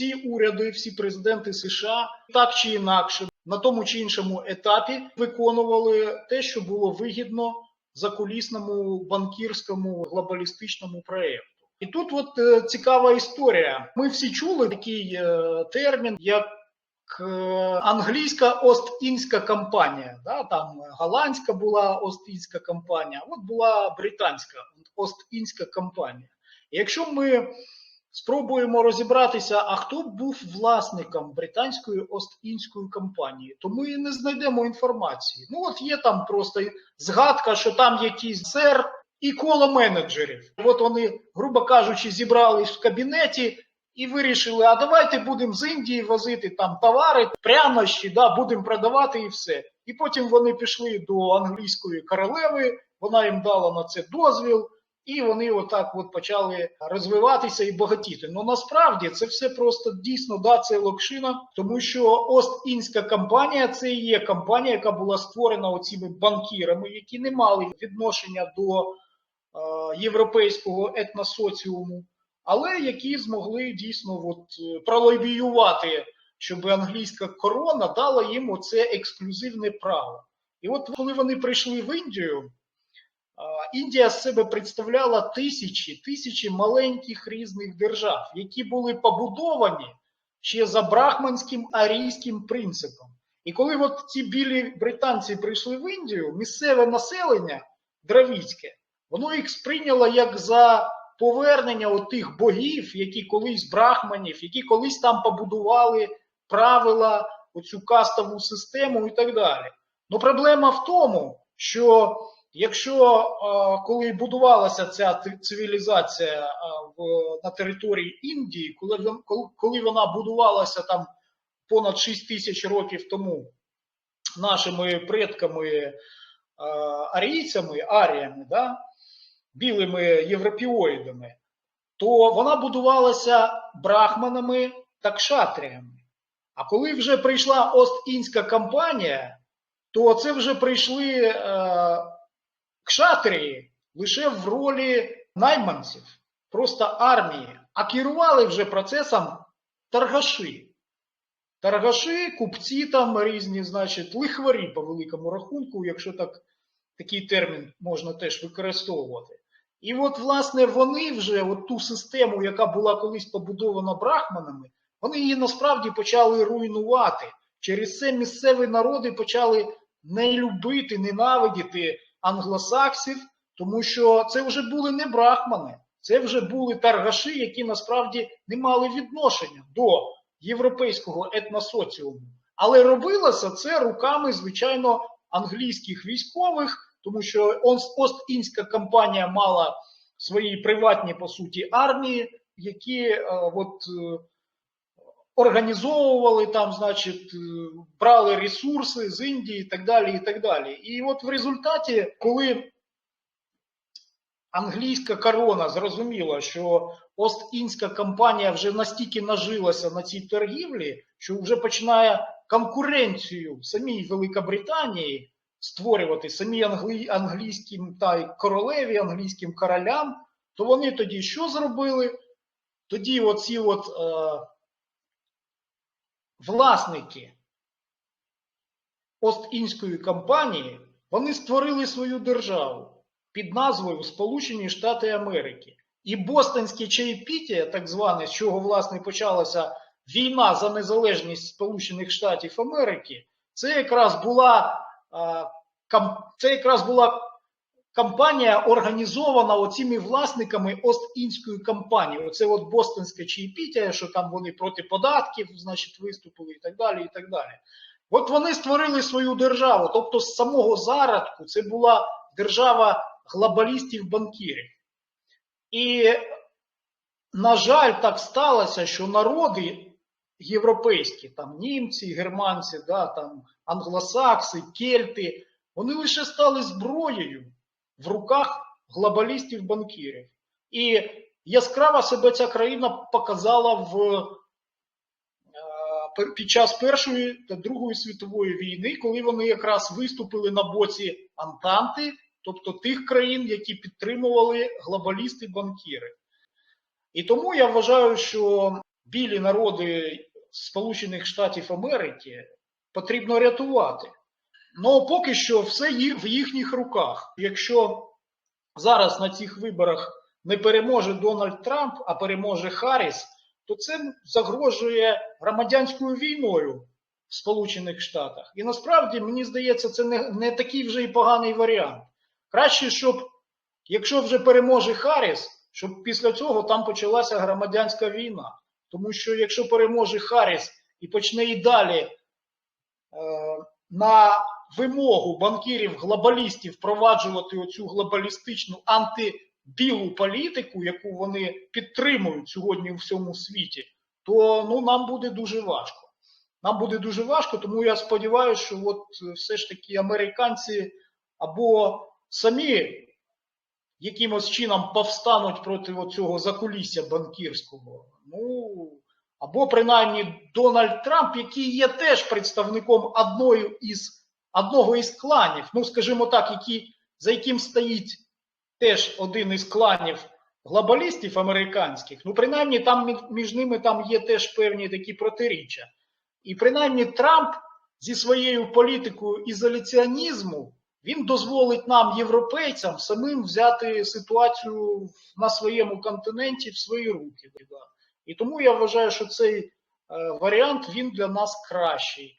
всі уряди, всі президенти США так чи інакше на тому чи іншому етапі виконували те, що було вигідно закулісному банкірському глобалістичному проєкту. І тут от е, цікава історія. Ми всі чули такий е, термін, як е, англійська Ост-Індська компанія. Да? Там голландська була Ост-Індська компанія, от була британська Ост-Індська компанія. Якщо ми спробуємо розібратися, а хто був власником британської Ост-Індської компанії, то ми не знайдемо інформації. Ну от є там просто згадка, що там якийсь сер і коло менеджерів. От вони, грубо кажучи, зібрались в кабінеті і вирішили: а давайте будемо з Індії возити там товари, прянощі, да, будемо продавати і все. І потім вони пішли до англійської королеви, вона їм дала на це дозвіл. І вони отак от почали розвиватися і багатіти. Ну насправді це все просто дійсно да, це локшина, тому що Ост-Індська компанія це і є компанія, яка була створена оціми банкірами, які не мали відношення до е, європейського етносоціуму, але які змогли дійсно от, е, пролобіювати, щоб англійська корона дала їм оце ексклюзивне право. І от коли вони прийшли в Індію. Індія з себе представляла тисячі тисячі маленьких різних держав, які були побудовані ще за брахманським арійським принципом. І коли от ці білі британці прийшли в Індію, місцеве населення дравіцьке, воно їх сприйняло як за повернення тих богів, які колись брахманів, які колись там побудували правила, оцю кастову систему і так далі. Ну проблема в тому, що Якщо е, коли будувалася ця цивілізація е, в, на території Індії, коли, коли, вона будувалася там понад 6 тисяч років тому нашими предками е, арійцями, аріями, да, білими європіоїдами, то вона будувалася брахманами та кшатріями. А коли вже прийшла Ост-Індська компанія, то це вже прийшли. Кшатрії лише в ролі найманців, просто армії, а керували вже процесом торгаші. Торгаші, купці там різні, значить, лихварі по великому рахунку, якщо так такий термін можна теж використовувати. І от, власне, вони вже от ту систему, яка була колись побудована брахманами, вони її насправді почали руйнувати. Через це місцеві народи почали не любити, ненавидіти англосаксів, тому що це вже були не брахмани, це вже були таргаші, які насправді не мали відношення до європейського етносоціуму. Але робилося це руками, звичайно, англійських військових, тому що Ост-Індська компанія мала свої приватні по суті армії, які е, от, організовували там, значить, е, брали ресурси з Індії і так далі. І так далі. І от в результаті, коли англійська корона зрозуміла, що Ост-Індська компанія вже настільки нажилася на цій торгівлі, що вже починає конкуренцію самій Великобританії створювати самі англі... англійським та королеві, англійським королям, то вони тоді що зробили? Тоді оці от. Е власники Ост-Індської компанії, вони створили свою державу під назвою Сполучені Штати Америки. І Бостонське чаєпіття, так зване, з чого власне почалася війна за незалежність Сполучених Штатів Америки, це якраз була це якраз була Кампанія організована оціми власниками Ост-Індської компанії. Оце от Бостонське чаєпіття, що там вони проти податків, значить, виступили і так далі. і так далі. От вони створили свою державу. Тобто, з самого зародку це була держава глобалістів-банкірів. І, на жаль, так сталося, що народи європейські, там німці, германці, да, там англосакси, кельти, вони лише стали зброєю в руках глобалістів-банкірів. І яскраво себе ця країна показала в е, під час Першої та Другої світової війни, коли вони якраз виступили на боці Антанти, тобто тих країн, які підтримували глобалісти-банкіри. І тому я вважаю, що білі народи Сполучених Штатів Америки потрібно рятувати. Ну поки що все в їхніх руках. Якщо зараз на цих виборах не переможе Дональд Трамп, а переможе Харріс, то це загрожує громадянською війною в Сполучених Штатах. І насправді мені здається, це не, не такий вже і поганий варіант. Краще, щоб якщо вже переможе Харріс, щоб після цього там почалася громадянська війна. Тому що якщо переможе Харріс і почне і далі е, на вимогу банкірів глобалістів впроваджувати оцю глобалістичну антибілу політику, яку вони підтримують сьогодні у всьому світі, то ну, нам буде дуже важко. Нам буде дуже важко, тому я сподіваюся, що от е, все ж таки американці або самі якимось чином повстануть проти цього закулісся банкірського. Ну, або принаймні Дональд Трамп, який є теж представником одної із, одного із кланів, ну, скажімо так, який, за яким стоїть теж один із кланів глобалістів американських, ну, принаймні там між ними там є теж певні такі протиріччя. І принаймні Трамп зі своєю політикою ізоляціонізму він дозволить нам, європейцям, самим взяти ситуацію на своєму континенті в свої руки. І тому я вважаю, що цей е, варіант він для нас кращий.